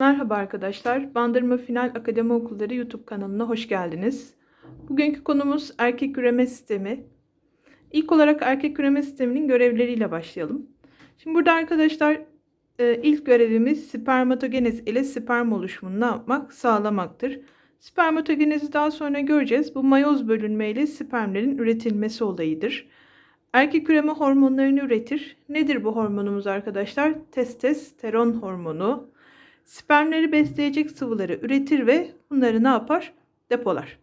Merhaba arkadaşlar, Bandırma Final Akademi Okulları YouTube kanalına hoş geldiniz. Bugünkü konumuz erkek üreme sistemi. İlk olarak erkek üreme sisteminin görevleriyle başlayalım. Şimdi burada arkadaşlar e, ilk görevimiz spermatogenez ile sperm oluşumunu yapmak? Sağlamaktır. Spermatogenezi daha sonra göreceğiz. Bu mayoz bölünmeyle spermlerin üretilmesi olayıdır. Erkek üreme hormonlarını üretir. Nedir bu hormonumuz arkadaşlar? Testosteron hormonu. Spermleri besleyecek sıvıları üretir ve bunları ne yapar? Depolar.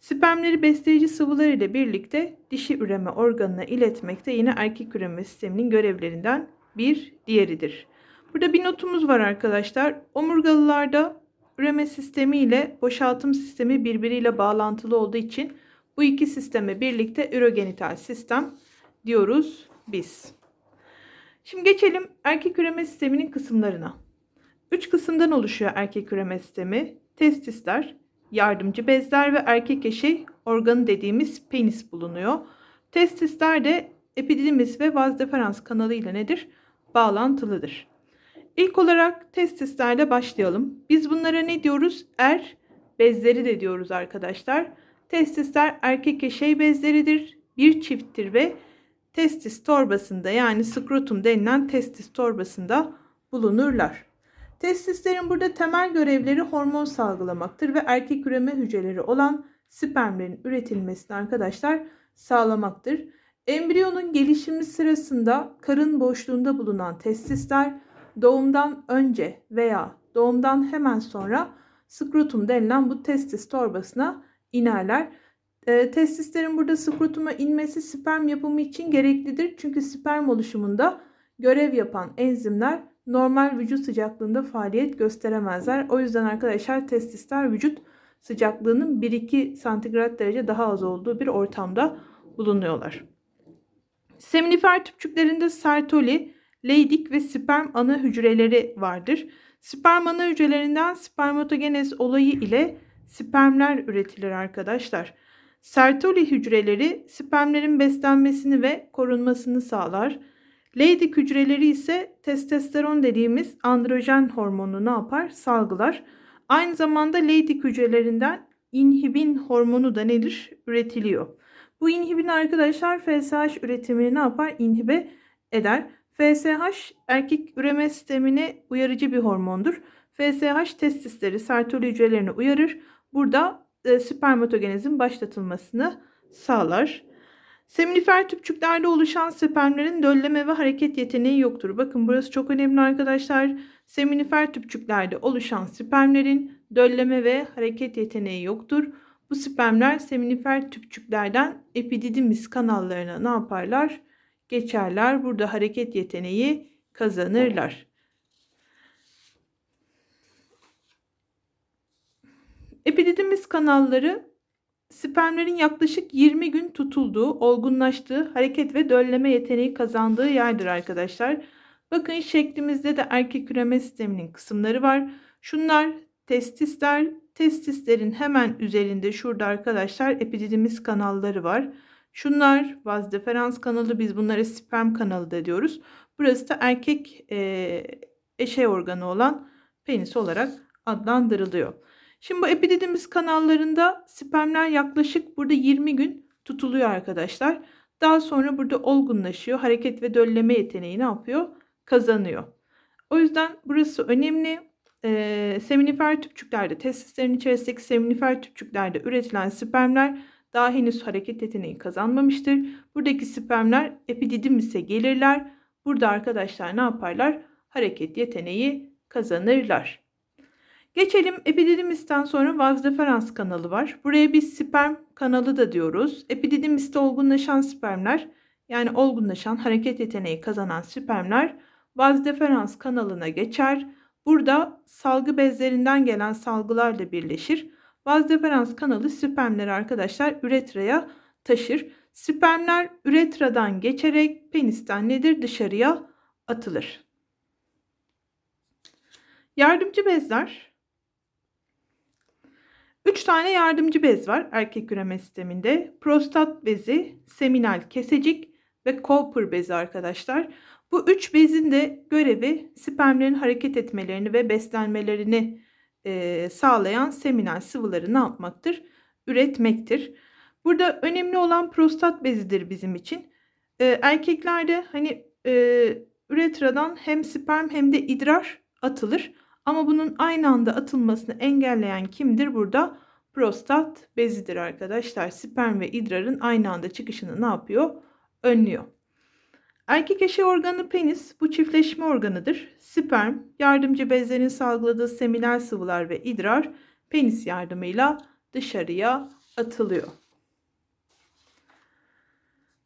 Spermleri besleyici sıvılar ile birlikte dişi üreme organına iletmek de yine erkek üreme sisteminin görevlerinden bir diğeridir. Burada bir notumuz var arkadaşlar. Omurgalılarda üreme sistemi ile boşaltım sistemi birbiriyle bağlantılı olduğu için bu iki sisteme birlikte ürogenital sistem diyoruz biz. Şimdi geçelim erkek üreme sisteminin kısımlarına. Üç kısımdan oluşuyor erkek üreme sistemi. Testisler, yardımcı bezler ve erkek eşey organı dediğimiz penis bulunuyor. Testisler de epididimis ve vaz deferans kanalı ile nedir? Bağlantılıdır. İlk olarak testislerle başlayalım. Biz bunlara ne diyoruz? Er bezleri de diyoruz arkadaşlar. Testisler erkek eşey bezleridir. Bir çifttir ve testis torbasında yani skrotum denilen testis torbasında bulunurlar. Testislerin burada temel görevleri hormon salgılamaktır ve erkek üreme hücreleri olan spermlerin üretilmesini arkadaşlar sağlamaktır. Embriyonun gelişimi sırasında karın boşluğunda bulunan testisler doğumdan önce veya doğumdan hemen sonra skrotum denilen bu testis torbasına inerler. E, testislerin burada skrotuma inmesi sperm yapımı için gereklidir. Çünkü sperm oluşumunda görev yapan enzimler normal vücut sıcaklığında faaliyet gösteremezler. O yüzden arkadaşlar testisler vücut sıcaklığının 1-2 santigrat derece daha az olduğu bir ortamda bulunuyorlar. Seminifer tüpçüklerinde sertoli, leydik ve sperm ana hücreleri vardır. Sperm ana hücrelerinden spermatogenez olayı ile spermler üretilir arkadaşlar. Sertoli hücreleri spermlerin beslenmesini ve korunmasını sağlar. Leydig hücreleri ise testosteron dediğimiz androjen hormonu ne yapar? Salgılar. Aynı zamanda Leydig hücrelerinden inhibin hormonu da nedir? Üretiliyor. Bu inhibin arkadaşlar FSH üretimini ne yapar? İnhibe eder. FSH erkek üreme sistemine uyarıcı bir hormondur. FSH testisleri, sertoli hücrelerini uyarır. Burada e, spermatogenezin başlatılmasını sağlar. Seminifer tüpçüklerde oluşan spermlerin dölleme ve hareket yeteneği yoktur. Bakın burası çok önemli arkadaşlar. Seminifer tüpçüklerde oluşan spermlerin dölleme ve hareket yeteneği yoktur. Bu spermler seminifer tüpçüklerden epididimis kanallarına ne yaparlar? Geçerler. Burada hareket yeteneği kazanırlar. Epididimis kanalları spermlerin yaklaşık 20 gün tutulduğu, olgunlaştığı, hareket ve dölleme yeteneği kazandığı yerdir arkadaşlar. Bakın şeklimizde de erkek üreme sisteminin kısımları var. Şunlar testisler. Testislerin hemen üzerinde şurada arkadaşlar epididimis kanalları var. Şunlar vaz deferans kanalı biz bunlara sperm kanalı da diyoruz. Burası da erkek e, eşey organı olan penis olarak adlandırılıyor. Şimdi bu epididimis kanallarında spermler yaklaşık burada 20 gün tutuluyor arkadaşlar. Daha sonra burada olgunlaşıyor. Hareket ve dölleme yeteneği ne yapıyor? Kazanıyor. O yüzden burası önemli. Ee, seminifer tüpçüklerde, testislerin içerisindeki seminifer tüpçüklerde üretilen spermler daha henüz hareket yeteneği kazanmamıştır. Buradaki spermler epididimis'e gelirler. Burada arkadaşlar ne yaparlar? Hareket yeteneği kazanırlar. Geçelim epididimisten sonra vaz deferans kanalı var. Buraya biz sperm kanalı da diyoruz. Epididimiste olgunlaşan spermler yani olgunlaşan hareket yeteneği kazanan spermler vaz deferans kanalına geçer. Burada salgı bezlerinden gelen salgılarla birleşir. Vaz deferans kanalı spermleri arkadaşlar üretraya taşır. Spermler üretradan geçerek penisten nedir dışarıya atılır. Yardımcı bezler 3 tane yardımcı bez var erkek üreme sisteminde. Prostat bezi, seminal kesecik ve Cooper bezi arkadaşlar. Bu üç bezin de görevi spermlerin hareket etmelerini ve beslenmelerini e, sağlayan seminal sıvıları ne yapmaktır? Üretmektir. Burada önemli olan prostat bezidir bizim için. E, erkeklerde hani e, üretradan hem sperm hem de idrar atılır. Ama bunun aynı anda atılmasını engelleyen kimdir burada? Prostat bezidir arkadaşlar. Sperm ve idrarın aynı anda çıkışını ne yapıyor? Önlüyor. Erkek eşi organı penis bu çiftleşme organıdır. Sperm yardımcı bezlerin salgıladığı seminal sıvılar ve idrar penis yardımıyla dışarıya atılıyor.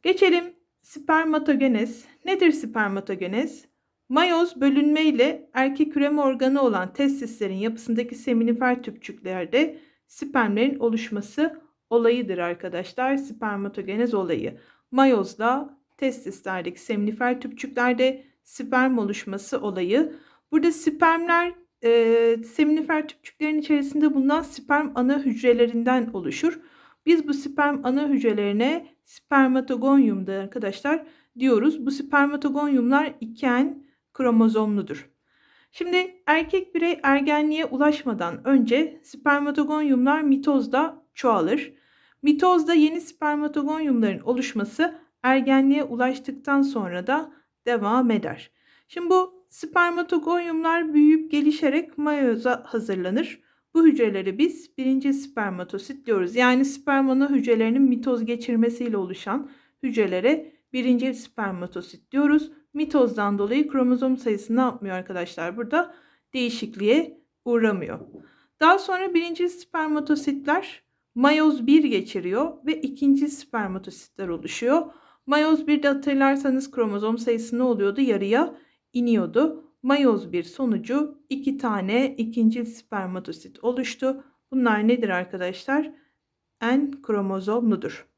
Geçelim spermatogenez. Nedir spermatogenez? Mayoz bölünme ile erkek üreme organı olan testislerin yapısındaki seminifer tüpçüklerde spermlerin oluşması olayıdır arkadaşlar. Spermatogenez olayı. Mayozla testislerdeki seminifer tüpçüklerde sperm oluşması olayı. Burada spermler e, seminifer tüpçüklerin içerisinde bulunan sperm ana hücrelerinden oluşur. Biz bu sperm ana hücrelerine spermatogonyumda arkadaşlar diyoruz. Bu spermatogonyumlar iken kromozomludur. Şimdi erkek birey ergenliğe ulaşmadan önce spermatogonyumlar mitozda çoğalır. Mitozda yeni spermatogonyumların oluşması ergenliğe ulaştıktan sonra da devam eder. Şimdi bu spermatogonyumlar büyüyüp gelişerek mayoza hazırlanır. Bu hücreleri biz birinci spermatosit diyoruz. Yani spermana hücrelerinin mitoz geçirmesiyle oluşan hücrelere birinci spermatosit diyoruz. Mitozdan dolayı kromozom sayısı ne yapmıyor arkadaşlar? Burada değişikliğe uğramıyor. Daha sonra birinci spermatositler mayoz 1 geçiriyor ve ikinci spermatositler oluşuyor. Mayoz 1'de hatırlarsanız kromozom sayısı ne oluyordu? Yarıya iniyordu. Mayoz 1 sonucu iki tane ikinci spermatosit oluştu. Bunlar nedir arkadaşlar? N kromozomludur.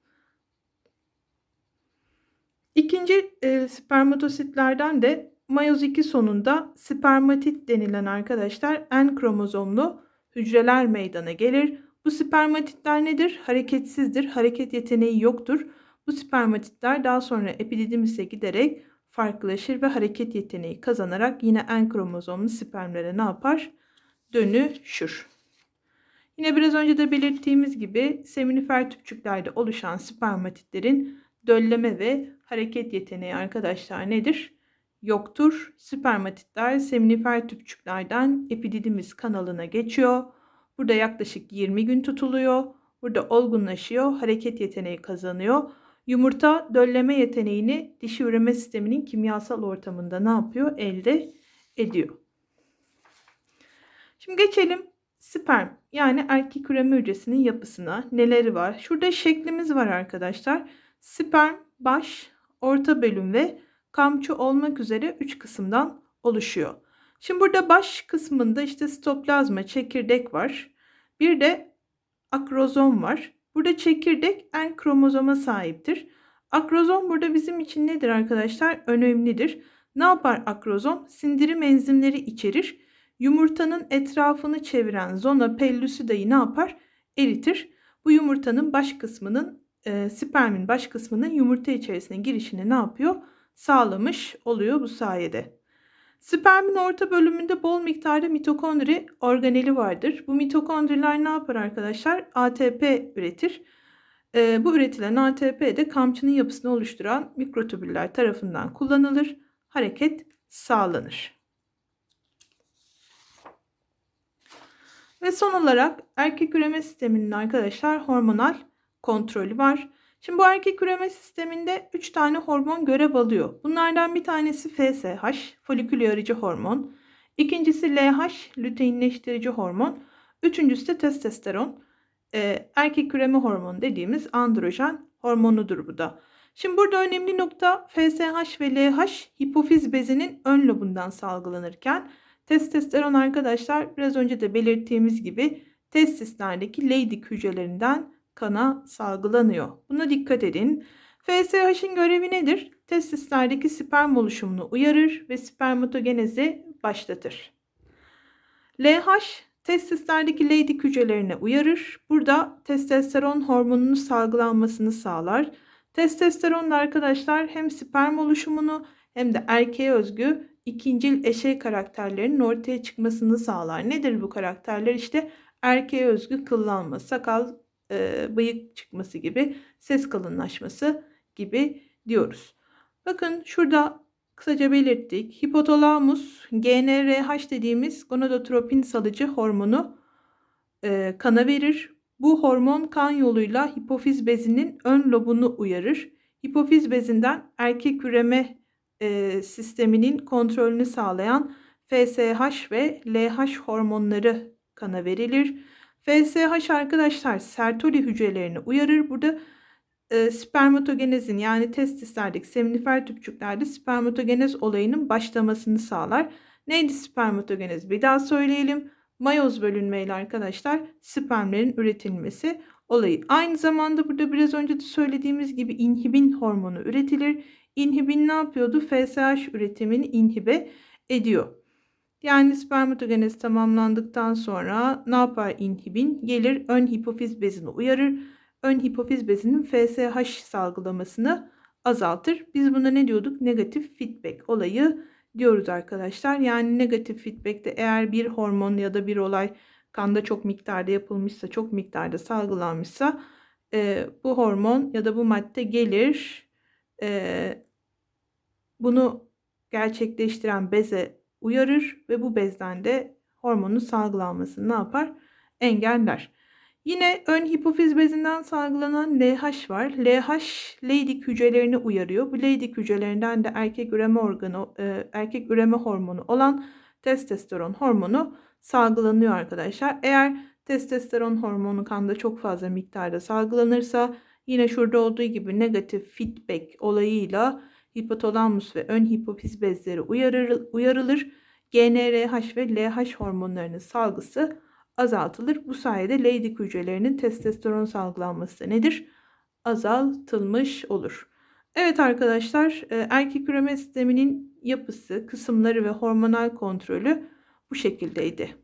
İkinci e, spermatositlerden de mayoz 2 sonunda spermatit denilen arkadaşlar N kromozomlu hücreler meydana gelir. Bu spermatitler nedir? Hareketsizdir. Hareket yeteneği yoktur. Bu spermatitler daha sonra epididimise giderek farklılaşır ve hareket yeteneği kazanarak yine N kromozomlu spermlere ne yapar? Dönüşür. Yine biraz önce de belirttiğimiz gibi seminifer tüpçüklerde oluşan spermatitlerin dölleme ve hareket yeteneği arkadaşlar nedir? Yoktur. Spermatitler seminifer tüpçüklerden epididimis kanalına geçiyor. Burada yaklaşık 20 gün tutuluyor. Burada olgunlaşıyor, hareket yeteneği kazanıyor. Yumurta dölleme yeteneğini dişi üreme sisteminin kimyasal ortamında ne yapıyor? Elde ediyor. Şimdi geçelim sperm yani erkek üreme hücresinin yapısına. Neleri var? Şurada şeklimiz var arkadaşlar. Sperm baş, orta bölüm ve kamçı olmak üzere 3 kısımdan oluşuyor. Şimdi burada baş kısmında işte sitoplazma, çekirdek var. Bir de akrozom var. Burada çekirdek en kromozoma sahiptir. Akrozom burada bizim için nedir arkadaşlar? Önemlidir. Ne yapar akrozom? Sindirim enzimleri içerir. Yumurtanın etrafını çeviren zona pellucida'yı ne yapar? Eritir. Bu yumurtanın baş kısmının e, spermin baş kısmının yumurta içerisine girişini ne yapıyor? Sağlamış oluyor bu sayede. Spermin orta bölümünde bol miktarda mitokondri organeli vardır. Bu mitokondriler ne yapar arkadaşlar? ATP üretir. E, bu üretilen ATP de kamçının yapısını oluşturan mikrotübüller tarafından kullanılır. Hareket sağlanır. Ve son olarak erkek üreme sisteminin arkadaşlar hormonal kontrolü var. Şimdi bu erkek üreme sisteminde 3 tane hormon görev alıyor. Bunlardan bir tanesi FSH, folikül uyarıcı hormon. İkincisi LH, lüteinleştirici hormon. Üçüncüsü de testosteron, ee, erkek üreme hormonu dediğimiz androjen hormonudur bu da. Şimdi burada önemli nokta FSH ve LH hipofiz bezinin ön lobundan salgılanırken testosteron arkadaşlar biraz önce de belirttiğimiz gibi testislerdeki Leydig hücrelerinden kana salgılanıyor. Buna dikkat edin. FSH'in görevi nedir? Testislerdeki sperm oluşumunu uyarır ve spermatogenezi başlatır. LH testislerdeki Leydig hücrelerine uyarır. Burada testosteron hormonunun salgılanmasını sağlar. Testosteron da arkadaşlar hem sperm oluşumunu hem de erkeğe özgü ikincil eşey karakterlerinin ortaya çıkmasını sağlar. Nedir bu karakterler? İşte erkeğe özgü kıllanma, sakal, e, bıyık çıkması gibi, ses kalınlaşması gibi diyoruz. Bakın şurada kısaca belirttik. Hipotalamus, GnRH dediğimiz gonadotropin salıcı hormonu e, kana verir. Bu hormon kan yoluyla hipofiz bezinin ön lobunu uyarır. Hipofiz bezinden erkek üreme e, sisteminin kontrolünü sağlayan FSH ve LH hormonları kana verilir. FSH arkadaşlar sertoli hücrelerini uyarır. Burada e, spermatogenezin yani testislerdeki seminifer tüpçüklerde spermatogenez olayının başlamasını sağlar. Neydi spermatogenez? Bir daha söyleyelim. Mayoz bölünmeyle arkadaşlar spermlerin üretilmesi olayı. Aynı zamanda burada biraz önce de söylediğimiz gibi inhibin hormonu üretilir. İnhibin ne yapıyordu? FSH üretimini inhibe ediyor. Yani spermatogenez tamamlandıktan sonra ne yapar inhibin? Gelir ön hipofiz bezini uyarır. Ön hipofiz bezinin FSH salgılamasını azaltır. Biz buna ne diyorduk? Negatif feedback olayı diyoruz arkadaşlar. Yani negatif feedback'te eğer bir hormon ya da bir olay kanda çok miktarda yapılmışsa, çok miktarda salgılanmışsa e, bu hormon ya da bu madde gelir e, bunu gerçekleştiren beze uyarır ve bu bezden de hormonun salgılanmasını ne yapar? Engeller. Yine ön hipofiz bezinden salgılanan LH var. LH Leydig hücrelerini uyarıyor. Bu Leydig hücrelerinden de erkek üreme organı, e, erkek üreme hormonu olan testosteron hormonu salgılanıyor arkadaşlar. Eğer testosteron hormonu kanda çok fazla miktarda salgılanırsa yine şurada olduğu gibi negatif feedback olayıyla hipotalamus ve ön hipofiz bezleri uyarır, uyarılır. GnRH ve LH hormonlarının salgısı azaltılır. Bu sayede Leydig hücrelerinin testosteron salgılanması nedir? Azaltılmış olur. Evet arkadaşlar e, erkek üreme sisteminin yapısı, kısımları ve hormonal kontrolü bu şekildeydi.